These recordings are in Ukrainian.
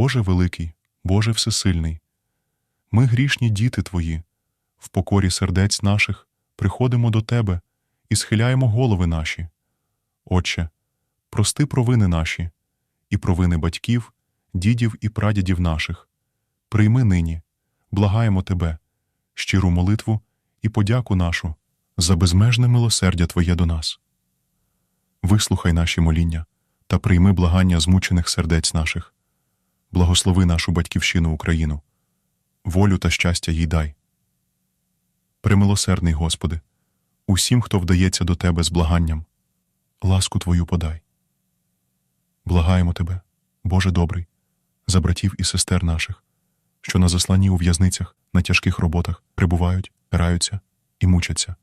Боже великий, Боже всесильний, ми грішні діти Твої, в покорі сердець наших приходимо до Тебе і схиляємо голови наші. Отче, прости провини наші і провини батьків, дідів і прадідів наших. Прийми нині, благаємо Тебе, щиру молитву і подяку нашу за безмежне милосердя Твоє до нас. Вислухай наші моління та прийми благання змучених сердець наших. Благослови нашу батьківщину Україну, волю та щастя їй дай. Премилосердний Господи, усім, хто вдається до Тебе з благанням, ласку Твою подай. Благаємо Тебе, Боже добрий, за братів і сестер наших, що на засланні у в'язницях на тяжких роботах прибувають, раються і мучаться,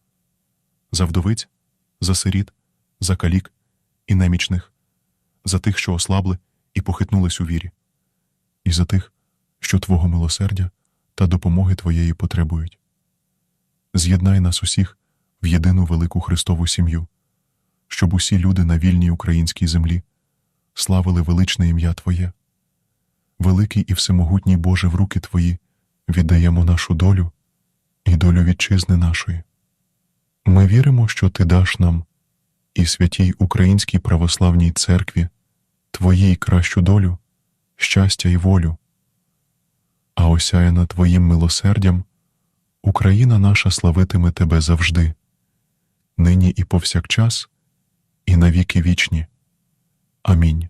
за вдовиць, за сиріт, за калік і немічних, за тих, що ослабли і похитнулись у вірі, і за тих, що Твого милосердя та допомоги Твоєї потребують. З'єднай нас усіх в єдину велику Христову сім'ю, щоб усі люди на вільній українській землі славили величне ім'я Твоє. Великий і всемогутній Боже, в руки Твої віддаємо нашу долю і долю вітчизни нашої. Ми віримо, що Ти даш нам і святій Українській православній церкві Твоїй кращу долю, щастя і волю. А осяяна Твоїм милосердям, Україна наша славитиме Тебе завжди, нині і повсякчас, і навіки вічні. Амінь.